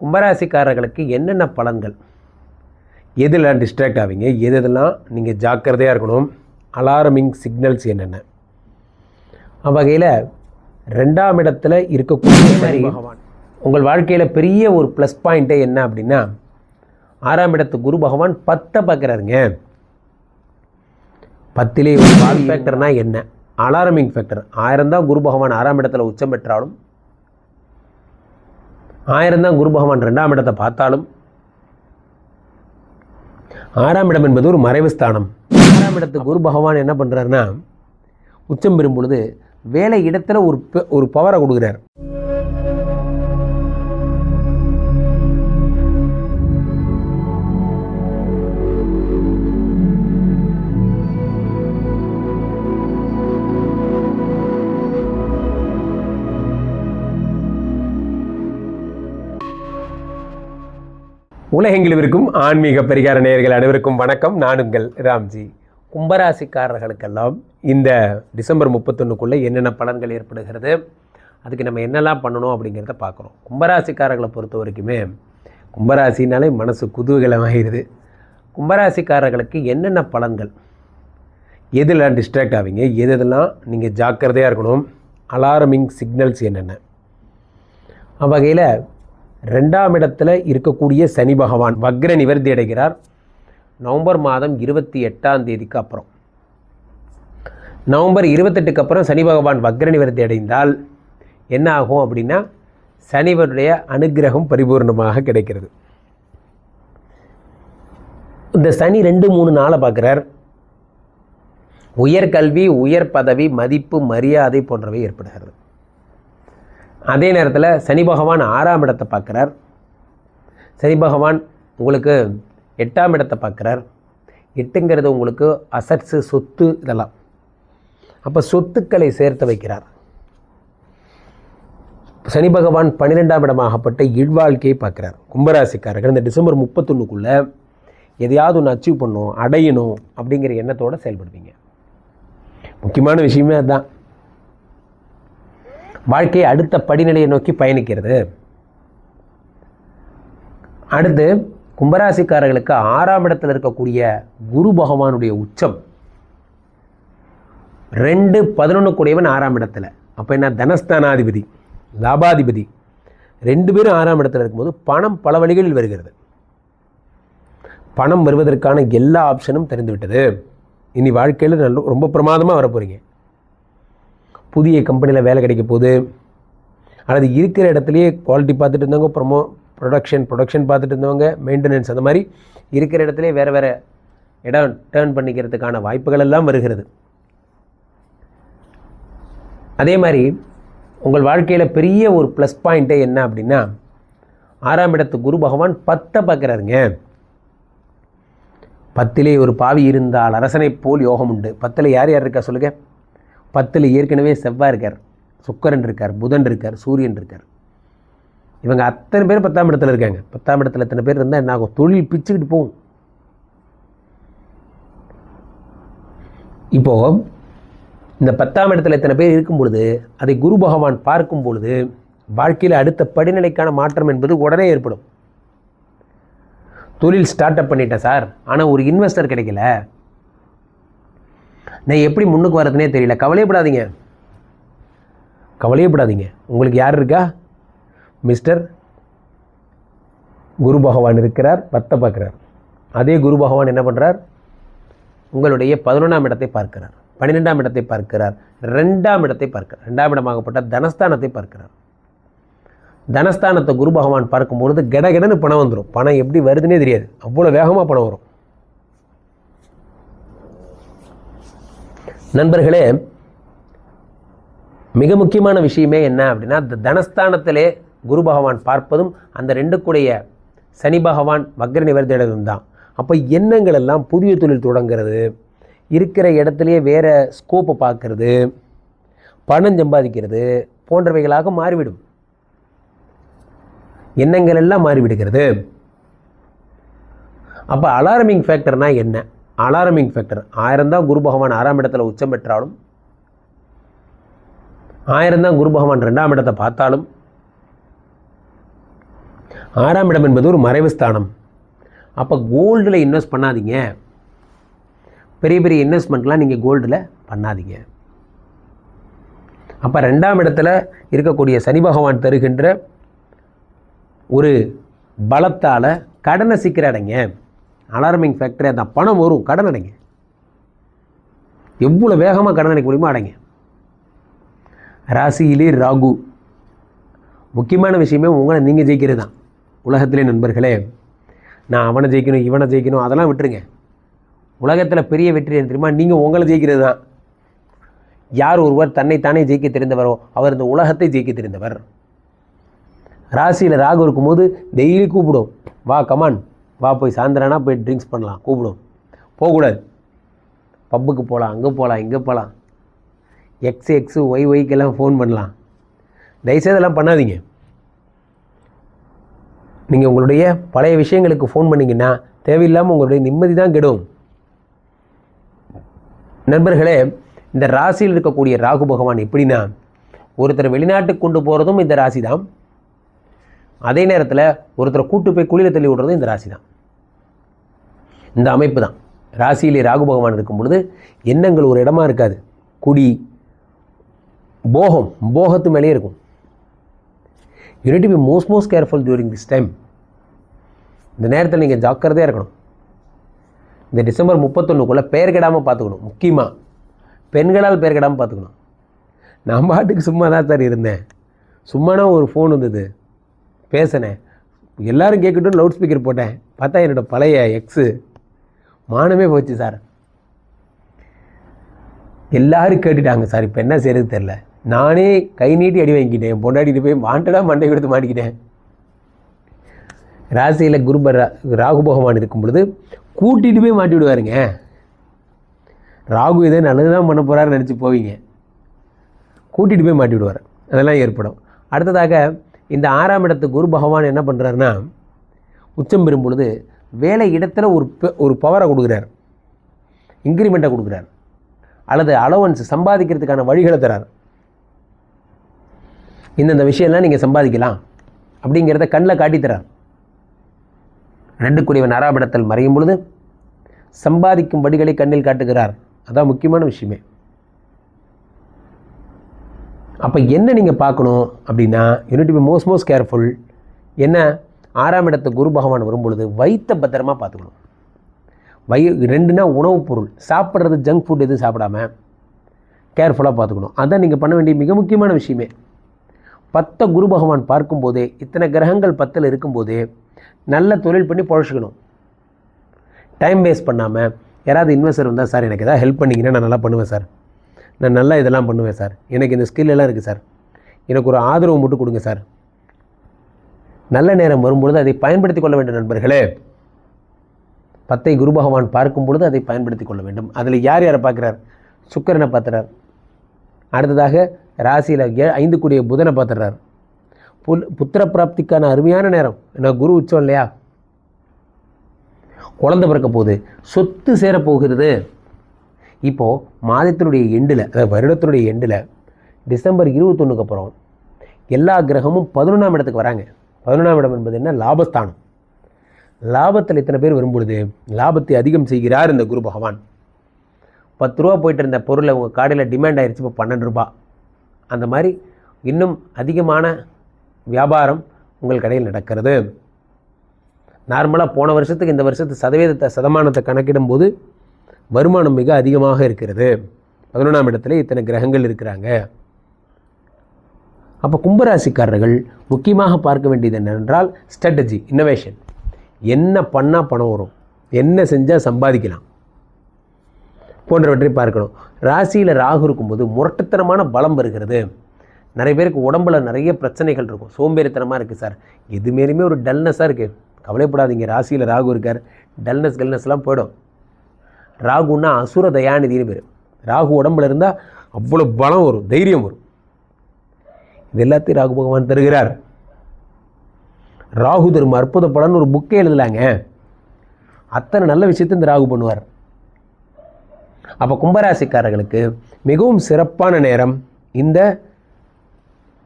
கும்பராசிக்காரர்களுக்கு என்னென்ன பலன்கள்? எதில் டிஸ்ட்ராக்ட் ஆவீங்க? எது எதெல்லாம் நீங்கள் ஜாக்கிரதையாக இருக்கணும்? அலாரமிங் சிக்னல்ஸ் என்னென்ன? வகையில் ரெண்டாம் இடத்துல இருக்கக்கூடிய மாதிரி உங்கள் வாழ்க்கையில் பெரிய ஒரு ப்ளஸ் பாயிண்ட்டே என்ன அப்படின்னா ஆறாம் இடத்து குரு பகவான் பத்தை பார்க்குறாருங்க. பத்திலே ஒரு பால் ஃபேக்டர்னா என்ன? அலாரமிங் ஃபேக்டர் ஆயிரம் தான் குரு பகவான் ஆறாம் இடத்துல உச்சம் பெற்றாலும் ஆயிரம் தான் குரு பகவான் ரெண்டாம் இடத்தை பார்த்தாலும் ஆறாம் இடம் என்பது ஒரு மறைவு ஸ்தானம். ஆறாம் இடத்து குரு பகவான் என்ன பண்ணுறாருன்னா உச்சம் பெறும் பொழுது வேலை இடத்துல ஒரு ஒரு பவரை கொடுக்குறார். உலகெங்கிலும் இருக்கும் ஆன்மீக பரிகார நேயர்கள் அனைவருக்கும் வணக்கம். நான் உங்கள் ராம்ஜி. கும்பராசிக்காரர்களுக்கெல்லாம் இந்த டிசம்பர் முப்பத்தொன்னுக்குள்ளே என்னென்ன பலன்கள் ஏற்படுகிறது அதுக்கு நம்ம என்னெல்லாம் பண்ணணும் அப்படிங்கிறத பார்க்குறோம். கும்பராசிக்காரர்களை பொறுத்த வரைக்குமே கும்பராசினாலே மனசு குதூகலமாகிடுது கும்பராசிக்காரர்களுக்கு என்னென்ன பலன்கள் எதெல்லாம் டிஸ்ட்ராக்ட் ஆவீங்க எதெல்லாம் நீங்கள் ஜாக்கிரதையாக இருக்கணும் அலாரமிங் சிக்னல்ஸ் என்னென்ன வகையில் ரெண்டாம் இடத்துல இருக்கக்கூடிய சனி பகவான் வக்ர நிவர்த்தி அடைகிறார். நவம்பர் மாதம் இருபத்தி எட்டாம் தேதிக்கு அப்புறம். நவம்பர் இருபத்தெட்டுக்கு அப்புறம் சனி பகவான் வக்ர நிவர்த்தி அடைந்தால் என்ன ஆகும் அப்படின்னா சனிவருடைய அனுக்கிரகம் பரிபூர்ணமாக கிடைக்கிறது. இந்த சனி ரெண்டு மூணு நாளை பார்க்குறார். உயர்கல்வி உயர் பதவி மதிப்பு மரியாதை போன்றவை ஏற்படுகிறது. அதே நேரத்தில் சனி பகவான் ஆறாம் இடத்தை பார்க்குறார். சனி பகவான் உங்களுக்கு எட்டாம் இடத்தை பார்க்குறார். எட்டுங்கிறது உங்களுக்கு அசட்ஸு சொத்து இதெல்லாம். அப்போ சொத்துக்களை சேர்த்து வைக்கிறார். சனி பகவான் பன்னிரெண்டாம் இடமாகப்பட்ட இழ்வாழ்க்கையை பார்க்குறார். கும்பராசிக்காரர்கள் இந்த டிசம்பர் முப்பத்தொன்னுக்குள்ளே எதையாவது ஒன்று அச்சீவ் பண்ணணும் அடையணும் அப்படிங்கிற எண்ணத்தோடு செயல்படுவீங்க. முக்கியமான விஷயமே அதுதான் வாழ்க்கையை அடுத்த படிநிலையை நோக்கி பயணிக்கிறது. அடுத்து கும்பராசிக்காரர்களுக்கு ஆறாம் இடத்தில் இருக்கக்கூடிய குரு பகவானுடைய உச்சம். ரெண்டு பதினொன்று கூடியவன் ஆறாம் இடத்துல. அப்போ என்ன? தனஸ்தானாதிபதி லாபாதிபதி. ரெண்டு பேரும் ஆறாம் இடத்துல இருக்கும்போது பணம் பல வழிகளில் வருகிறது. பணம் வருவதற்கான எல்லா ஆப்ஷனும் தெரிந்துவிட்டது. இனி வாழ்க்கையில் நல்ல ரொம்ப பிரமாதமாக வரப்போகிறீங்க புதிய கம்பெனியில் வேலை கிடைக்க போகுது. அல்லது இருக்கிற இடத்துலையே குவாலிட்டி பார்த்துட்டு இருந்தவங்க ப்ரொமோ ப்ரொடக்ஷன் ப்ரொடக்ஷன் பார்த்துட்டு இருந்தவங்க மெயின்டெனன்ஸ் அந்த மாதிரி இருக்கிற இடத்துலையே வேறு வேறு இடம் டேர்ன் பண்ணிக்கிறதுக்கான வாய்ப்புகள் எல்லாம் வருகிறது. அதே மாதிரி உங்கள் வாழ்க்கையில் பெரிய ஒரு ப்ளஸ் பாயிண்ட்டே என்ன அப்படின்னா ஆறாம் இடத்து குரு பகவான் பத்தை பார்க்குறாருங்க. பத்திலே ஒரு பாவி இருந்தால் அரசனை போல் யோகம் உண்டு. பத்தில் யார் யார் இருக்கா சொல்லுங்கள் பத்தில் ஏற்கனவே செவ்வாய் இருக்கார் சுக்கரன் இருக்கார் புதன் இருக்கார் சூரியன் இருக்கார். இவங்க அத்தனை பேர் பத்தாம் இடத்துல இருக்காங்க. பத்தாம் இடத்துல எத்தனை பேர் இருந்தால் என்ன ஆகும்? தொழில் பிச்சுக்கிட்டு போகும். இப்போது இந்த பத்தாம் இடத்துல இத்தனை பேர் இருக்கும் பொழுது அதை குரு பகவான் பார்க்கும் பொழுது வாழ்க்கையில் அடுத்த படிநிலைக்கான மாற்றம் என்பது உடனே ஏற்படும். தொழில் ஸ்டார்ட் அப் பண்ணிட்டேன் சார். ஆனால் ஒரு இன்வெஸ்டர் கிடைக்கல. நான் எப்படி முன்னுக்கு வரதுனே தெரியல. கவலையப்படாதீங்க. கவலையப்படாதீங்க. உங்களுக்கு யார் இருக்கா? மிஸ்டர் குரு பகவான் இருக்கிறார் பத்தை பார்க்குறார். அதே குரு பகவான் என்ன பண்ணுறார் உங்களுடைய பதினொன்றாம் இடத்தை பார்க்கிறார். பன்னிரெண்டாம் இடத்தை பார்க்கிறார். ரெண்டாம் இடத்தை பார்க்கிறார். ரெண்டாம் இடமாகப்பட்ட தனஸ்தானத்தை பார்க்கிறார். தனஸ்தானத்தை குரு பகவான் பார்க்கும்பொழுது கடகடன்னு பணம் வந்துடும் பணம் எப்படி வருதுன்னே தெரியாது. அவ்வளோ வேகமாக பணம் வரும். நண்பர்களே மிக முக்கியமான விஷயமே என்ன அப்படின்னா இந்த தனஸ்தானத்திலே குரு பகவான் பார்ப்பதும் அந்த ரெண்டுக்குடைய சனி பகவான் வக்ர நிவர்த்தியிடம் தான். அப்போ எண்ணங்கள் எல்லாம் புதிய தொழில் தொடங்குறது இருக்கிற இடத்துலையே வேறு ஸ்கோப்பை பார்க்கறது பணம் சம்பாதிக்கிறது போன்றவைகளாக மாறிவிடும். எண்ணங்கள் எல்லாம் மாறிவிடுகிறது. அப்போ அலாரமிங் ஃபேக்டர்னால் என்ன? அலாரமிங் ஃபேக்டர் ஆயிரம் தான் குரு பகவான் ஆறாம் இடத்துல உச்சம் பெற்றாலும் ஆயிரம் தான் குரு பகவான் ரெண்டாம் இடத்தை பார்த்தாலும் ஆறாம் இடம் என்பது ஒரு மறைவு ஸ்தானம். அப்போ கோல்டில் இன்வெஸ்ட் பண்ணாதீங்க. பெரிய பெரிய இன்வெஸ்ட்மெண்ட்லாம் நீங்கள் கோல்டில் பண்ணாதீங்க. அப்போ ரெண்டாம் இடத்துல இருக்கக்கூடிய சனி பகவான் தருகின்ற ஒரு பலத்தால் கடனை சீக்கிரம் அடைங்க. அலார்மிங் ஃபேக்டரி அந்த பணம் வரும் கடன் அடைங்க. எவ்வளோ வேகமாக கடன் அடைக்க முடியுமோ அடைங்க. ராசியிலே ராகு. முக்கியமான விஷயமே உங்களை நீங்கள் ஜெயிக்கிறது தான். உலகத்திலே நண்பர்களே நான் அவனை ஜெயிக்கணும் இவனை ஜெயிக்கணும் அதெல்லாம் விட்டுருங்க. உலகத்தில் பெரிய வெற்றி தெரியுமா? நீங்கள் உங்களை ஜெயிக்கிறது தான். யார் ஒருவர் தன்னைத்தானே ஜெயிக்க தெரிந்தவரோ அவர் இந்த உலகத்தை ஜெயிக்க தெரிந்தவர். ராசியில் ராகு இருக்கும்போது டெய்லி கூப்பிடும். வா கமான் வா போய் சாயந்தரம்னா போய் ட்ரிங்க்ஸ் பண்ணலாம் கூப்பிடும். போகக்கூடாது. பப்புக்கு போகலாம் அங்கே போகலாம் இங்கே போகலாம் எக்ஸ் எக்ஸு ஒய் ஒய்க்கெல்லாம் ஃபோன் பண்ணலாம். தயவுசெய்து அதெல்லாம் பண்ணாதீங்க. நீங்கள் உங்களுடைய பழைய விஷயங்களுக்கு ஃபோன் பண்ணிங்கன்னா தேவையில்லாமல் உங்களுடைய நிம்மதி தான் கெடும். நண்பர்களே இந்த ராசியில் இருக்கக்கூடிய ராகு பகவான் எப்படின்னா ஒருத்தர் வெளிநாட்டுக்கு கொண்டு போகிறதும் இந்த ராசி தான் அதே நேரத்தில் ஒருத்தரை கூட்டு போய் குளியில் தள்ளி விடுறதும் இந்த ராசி தான் இந்த அமைப்பு தான். ராசியிலே ராகு பகவான் இருக்கும் பொழுது எண்ணங்கள் ஒரு இடமா இருக்காது. குடி போகம் போகத்து மேலேயே இருக்கும். You to be most most careful during this time இந்த நேரத்தில் நீங்கள் ஜாக்கிரதையாக இருக்கணும். இந்த டிசம்பர் முப்பத்தொன்றுக்குள்ளே பெயர் கெடாமல் பார்த்துக்கணும் முக்கியமாக பெண்களால் பெயர் கெடாமல் பார்த்துக்கணும் நான் பாட்டுக்கு சும்மா தான் சார் இருந்தேன். சும்மானா ஒரு ஃபோன் வந்தது. பேசினேன். எல்லோரும் கேட்கட்டும் லவுட் ஸ்பீக்கர் போட்டேன். பார்த்தா என்னோட பழைய எக்ஸு மானமே போச்சு சார். எல்லாரும் கேட்டுட்டாங்க சார் இப்போ என்ன செய்யறது தெரில நானே கை நீட்டி அடி வாங்கிக்கிட்டேன். பொண்டாடிட்டு போய் வாண்டடாக மண்டை கொடுத்து மாட்டிக்கிட்டேன். ராசியில் குருப ரா- ராகு பகவான் இருக்கும் பொழுது கூட்டிகிட்டு போய் மாட்டி விடுவாருங்க. ராகு இதை நல்லது தான் பண்ண போகிறாருன்னு நினச்சி போவீங்க. கூட்டிகிட்டு போய் மாட்டி விடுவார். அதெல்லாம் ஏற்படும். அடுத்ததாக இந்த ஆறாம் இடத்து குரு பகவான் என்ன பண்ணுறாருன்னா உச்சம் பெறும் பொழுது வேலை இடத்துல ஒரு ஒரு பவரை கொடுக்குறார். இன்க்ரிமெண்ட்டை கொடுக்குறார். அல்லது அலவன்ஸ் சம்பாதிக்கிறதுக்கான வழிகளை தரார். இந்தந்த விஷயம்லாம் நீங்கள் சம்பாதிக்கலாம் அப்படிங்கிறத கண்ணில் காட்டித்தரார் ரெண்டு குடிவன் ஆறாபிடத்தில் மறையும் பொழுது சம்பாதிக்கும் வழிகளை கண்ணில் காட்டுகிறார். அதான் முக்கியமான விஷயமே. அப்போ என்ன நீங்கள் பார்க்கணும் அப்படின்னா you need be most most careful என்ன? ஆறாம் இடத்து குரு பகவான் வரும்பொழுது வயிற்ற பத்திரமா பார்த்துக்கணும். வை ரெண்டுனா உணவுப் பொருள். சாப்பிட்றது ஜங்க் ஃபுட் எதுவும் சாப்பிடாம கேர்ஃபுல்லாக பார்த்துக்கணும். அதான் நீங்கள் பண்ண வேண்டிய மிக முக்கியமான விஷயமே. பத்தை குரு பகவான் பார்க்கும்போதே இத்தனை கிரகங்கள் பத்தில் இருக்கும்போதே நல்ல தொழில் பண்ணி பொழைச்சிக்கணும். டைம் வேஸ்ட் பண்ணாமல் யாராவது இன்வெஸ்டர் வந்தால் சார் எனக்கு எதாவது ஹெல்ப் பண்ணிங்கன்னா நான் நல்லா பண்ணுவேன் சார். நான் நல்லா இதெல்லாம் பண்ணுவேன் சார். எனக்கு இந்த ஸ்கில் எல்லாம் இருக்குது சார். எனக்கு ஒரு ஆதரவு மட்டும் கொடுங்க சார். நல்ல நேரம் வரும்பொழுது அதை பயன்படுத்தி கொள்ள வேண்டும் நண்பர்களே. பத்தை குரு பகவான் பார்க்கும் பொழுது அதை பயன்படுத்தி கொள்ள வேண்டும். அதில் யார் யாரை பார்க்குறார்? சுக்கரனை பார்த்துறார் அடுத்ததாக ராசியில் ஐந்து கூடிய புதனை பார்த்துறார் புல் புத்திர பிராப்திக்கான அருமையான நேரம். என்ன குரு உச்சம் இல்லையா? குழந்தை பிறக்க போகுது. சொத்து சேரப்போகிறது இப்போது மாதத்தினுடைய எண்டில் அதாவது வருடத்தினுடைய எண்டில் டிசம்பர் இருபத்தொன்றுக்கு அப்புறம் எல்லா கிரகமும் பதினொன்றாம் இடத்துக்கு வராங்க. பதினொன்றாம் இடம் என்பது என்ன? லாபஸ்தானம். லாபத்தில் இத்தனை பேர் வரும்பொழுது லாபத்தை அதிகம் செய்கிறார் இந்த குரு பகவான். பத்து ரூபா போயிட்டு இருந்த பொருளை உங்கள் காடையில் டிமாண்ட் ஆயிடுச்சு இப்போ பன்னெண்டு ரூபா. அந்த மாதிரி இன்னும் அதிகமான வியாபாரம் உங்கள் கடையில் நடக்கிறது. நார்மலாக போன வருஷத்துக்கு இந்த வருஷத்து சதவீதத்தை சதமானத்தை கணக்கிடும்போது வருமானம் மிக அதிகமாக இருக்கிறது. பதினொன்றாம் இடத்துல இத்தனை கிரகங்கள் இருக்கிறாங்க. அப்போ கும்பராசிக்காரர்கள் முக்கியமாக பார்க்க வேண்டியது என்னென்றால் ஸ்ட்ராட்டஜி இன்னோவேஷன் என்ன பண்ணால் பணம் வரும்? என்ன செஞ்சால் சம்பாதிக்கலாம்? போன்றவற்றை பார்க்கணும். ராசியில் ராகு இருக்கும்போது முரட்டுத்தனமான பலம் வருகிறது. நிறைய பேருக்கு உடம்புல நிறைய பிரச்சனைகள் இருக்கும். சோம்பேறித்தனமாக இருக்குது சார். எதுமேலுமே ஒரு டல்னஸாக இருக்குது கவலைப்படாதீங்க. ராசியில் ராகு இருக்கார். டல்னஸ் கல்னஸ்லாம் போயிடும். ராகுன்னா அசுர தயாநிதினு பேர். ராகு உடம்புல இருந்தால் அவ்வளோ பலம் வரும். தைரியம் வரும். இது எல்லாத்தையும் ராகு பகவான் தருகிறார். ராகு தரும் அற்புத படம்னு ஒரு புக்கே எழுதலாங்க. அத்தனை நல்ல விஷயத்தை இந்த ராகு பண்ணுவார். அப்போ கும்பராசிக்காரர்களுக்கு மிகவும் சிறப்பான நேரம் இந்த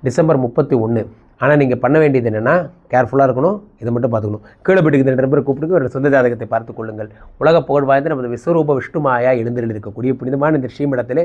டிசம்பர் முப்பத்தி ஒன்று ஆனால் நீங்கள் பண்ண வேண்டியது என்னென்னா கேர்ஃபுல்லாக இருக்கணும். இதை மட்டும் பார்த்துக்கணும். கீழே போயிட்டு ரெண்டு நண்பரை கூப்பிட்டு ஒரு சொந்த ஜாதகத்தை பார்த்துக் கொள்ளுங்கள். உலக புகழ் வாய்ந்த நமது விஸ்வரூப விஷ்ணுமாயா எழுந்தில் இருக்கக்கூடிய புனிதமான இந்த ஸ்ரீமடத்திலே